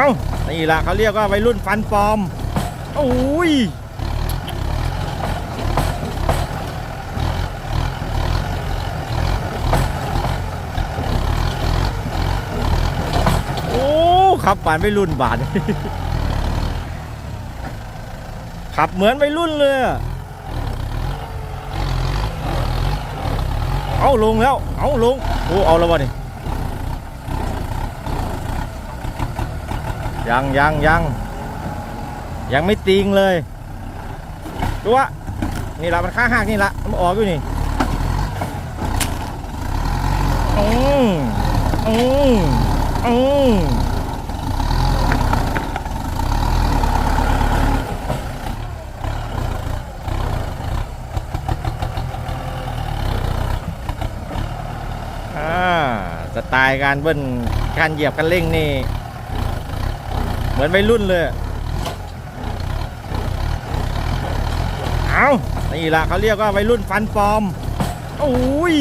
เอานี่ละเขาเรียกว่าวัยรุ่นฟันปลอมโอ้ยโอ้ขับปานวัยรุ่นบาทขับเหมือนวัยรุ่นเลยอเอาลงแล้ว เอาลง โอ้ เอาแล้ววะนี่ ยังยังยังยังไม่ติงเลยดูวะนี่ละมันข้างหักนี่ละมันออกอยู่นี่อืมอืมอืมอ่าสไตล์การเบิ้ลการเหยียบคันเร่งนี่ เหมือนวัยรุ่นเลย เอานี่ละเขาเรียกว่าวัยรุ่นฟันปลอมโอ้ย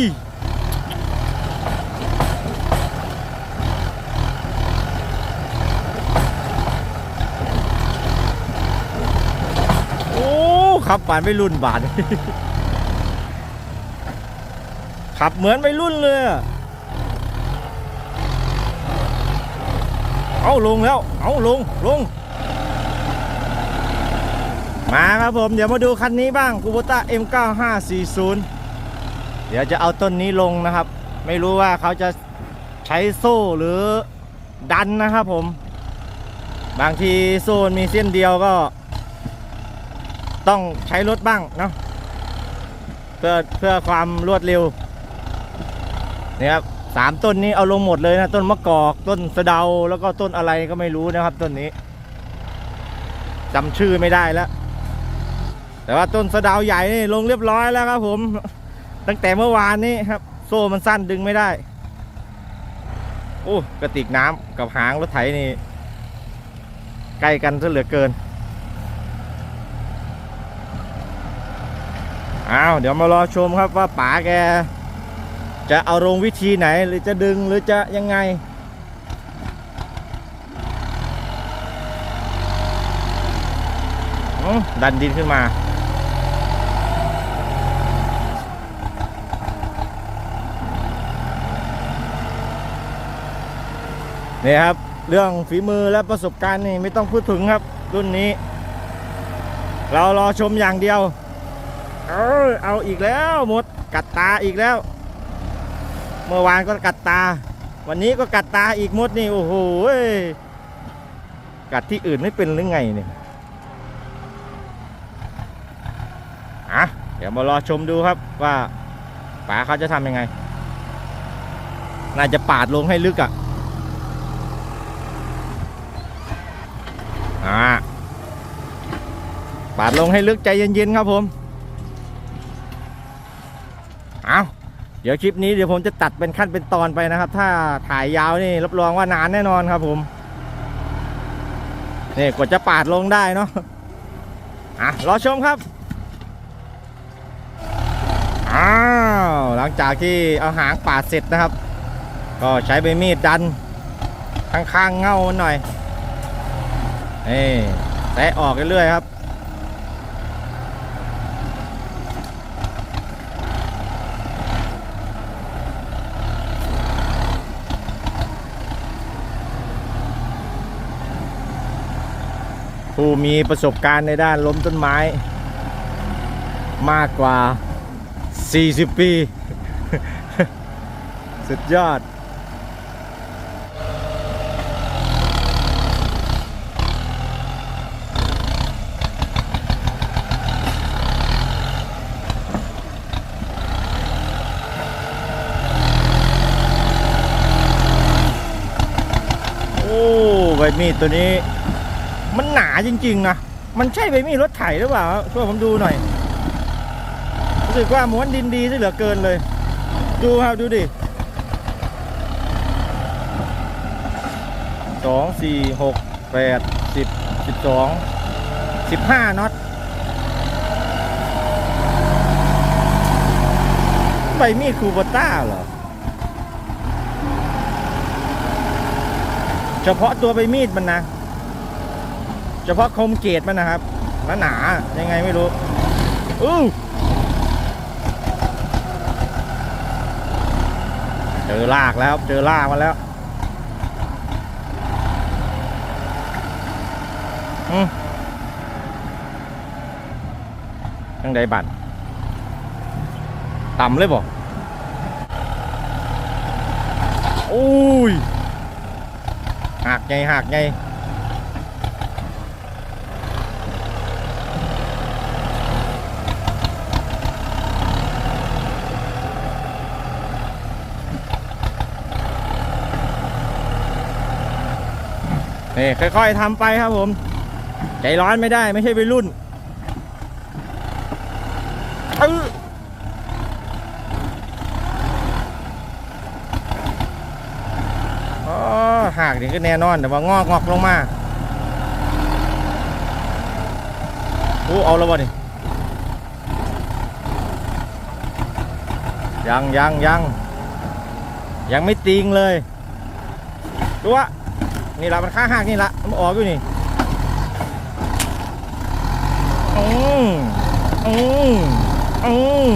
โอ้ขับปานวัยรุ่นบาทขับเหมือนวัยรุ่นเลยอะ เอาลงแล้ว เอาลงลง มาครับผม เดี๋ยวมาดูคันนี้บ้างคูโบต้า M9540 เดี๋ยวจะเอาต้นนี้ลงนะครับ ไม่รู้ว่าเขาจะใช้โซ่หรือดันนะครับผม บางทีโซ่มีเส้นเดียวก็ ต้องใช้รถบ้างเนาะเพื่อเพื่อความรวดเร็วนี่ครับ สามต้นนี้เอาลงหมดเลยนะต้นมะกอกต้นสะเดาแล้วก็ต้นอะไรก็ไม่รู้นะครับ ต้นนี้จำชื่อไม่ได้แล้ว แต่ว่าต้นสะเดาใหญ่นี่ลงเรียบร้อยแล้วครับผม ตั้งแต่เมื่อวานนี้ครับ โซ่มันสั้นดึงไม่ได้โอ้กระติกน้ำกับหางรถไถนี่ใกล้กันซะเหลือเกินอ้าวเดี๋ยวมารอชมครับว่าป๋าแก จะเอาลงวิธีไหนหรือจะดึงหรือจะยังไง ดันดินขึ้นมานี่ครับ เรื่องฝีมือและประสบการณ์นี่ไม่ต้องพูดถึงครับ รุ่นนี้ เรารอชมอย่างเดียว เออเอาอีกแล้วหมดกัดตาอีกแล้ว เมื่อวานก็กัดตา วันนี้ก็กัดตาอีกมดนี่โอ้โหเว้ยกัดที่อื่นไม่เป็นหรือไงเนี่ยอะเดี๋ยวมารอชมดูครับว่าป๋าเขาจะทำยังไง น่าจะปาดลงให้ลึกอะอ่าปาดลงให้ลึกใจเย็นๆครับผม เอา เดี๋ยวคลิปนี้เดี๋ยวผมจะตัดเป็นขั้นเป็นตอนไปนะครับ ถ้าถ่ายยาวนี่รับรองว่านานแน่นอนครับผมนี่กว่าจะปาดลงได้เนาะอะรอชมครับอ้าวหลังจากที่เอาหางปาดเสร็จนะครับ ก็ใช้ใบมีดดันข้างๆเง่ามันหน่อยนี่แตะออกเรื่อยๆครับ ผู้มีประสบการณ์ในด้านล้มต้นไม้ มากกว่า 40 ปี สุดยอด โอ้ใบมีดตัวนี้ มันหนาจริงๆนะมันใช่ใบมีดรถไถหรือเปล่าช่วยผมดูหน่อยรู้สึกว่าม้วนดินดีซะเหลือเกินเลย ดูครับดูดิสองสี่หกแปดสิบสิบสองสิบห้าน็อตใบมีดคูบต้าเหรอ เฉพาะตัวใบมีดมันนะ ฉพาะคมเกตมันนะครับมันหนายังไงไม่รู้อู้เจอลากแล้วเจอลากมาแล้วอืมยังไดบัตรต่ำเลยบ่โอ้ยหักไงหักไง นี่ค่อยๆทำไปครับผม ใจร้อนไม่ได้ไม่ใช่วัยรุ่นอออ๋อหักนี่ก็แน่นอนแต่ว่างอกงอกลงมาโอ้เอาแล้ววะนี่ยังยังยังยังไม่ติงเลยดูวะ นี่ละมันค่าหักนี่ละมันออกอยู่นี่อืมอืมอืม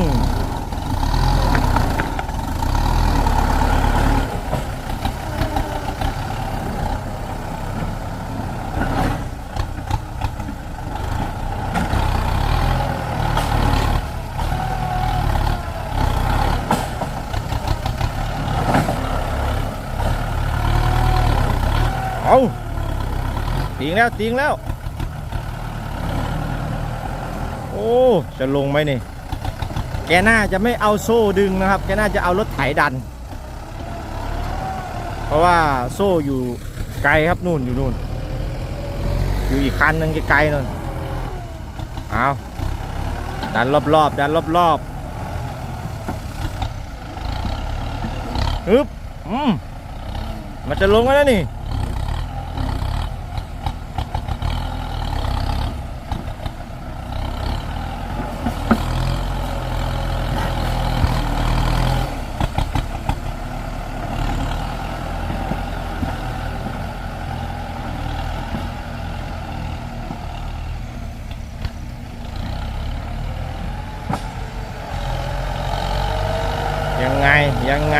เอาติงแล้วติงแล้ว โอ้ จะลงไหมนี่ แกน่าจะไม่เอาโซ่ดึงนะครับ แกน่าจะเอารถไถดัน เพราะว่าโซ่อยู่ไกลครับนู่นอยู่นู่น อยู่อีกคันหนึงไกลๆนู่นเอาดันรอบๆดันรอบๆฮึบอืมมันจะลงแล้วนี่ ยังไงยังไง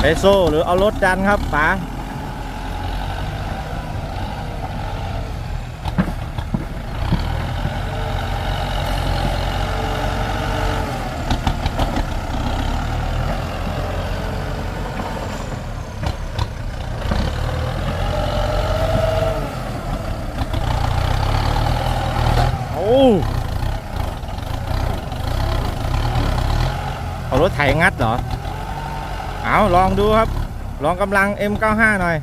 ไปโซ่หรือเอารถจันครับป๋าโอ้ เอารถไถงัดเหรอ เอาลองดูครับ ลองกำลัง M95 หน่อย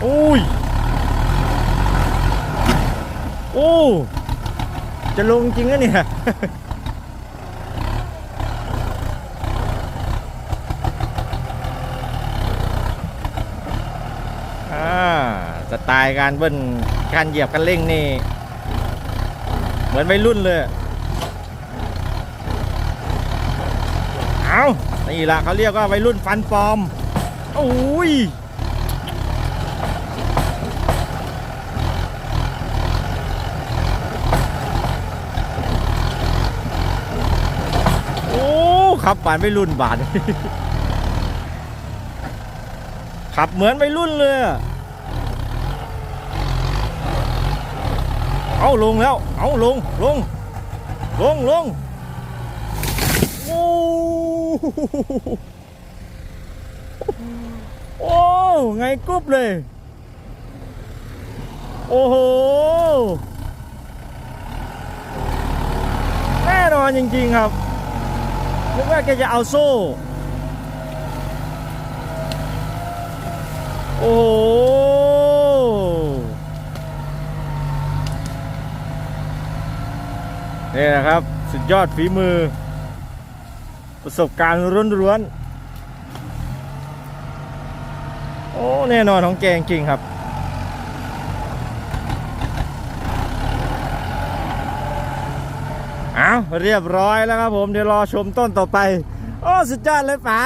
โอ้ย โอ้ จะลงจริงนะเนี่ย อ่าส ไตล์การเบิ้ลการเหยียบคันเร่งนี่ เหมือนวัยรุ่นเลย เอานี่ละเขาเรียกว่าวัยรุ่นฟันปลอมโอ้ยโอ้ขับบานวัยรุ่นบานขับเหมือนวัยรุ่นเลยอะ เอาลงแล้วเอาลงลงลงลงโอ้โอ้ไงกรุ๊บเลย โอ้โห แน่นอนจริงๆครับนึกว่าแกจะเอาโซ่ โอ้โห นี่นะครับ สุดยอดฝีมือ ประสบการณ์รุนรวนโอ้แน่นอนของแกงจริงครับเอาเรียบร้อยแล้วครับผม เดี๋ยวรอชมต้นต่อไป โอ้ สุดยอดเลยป๋า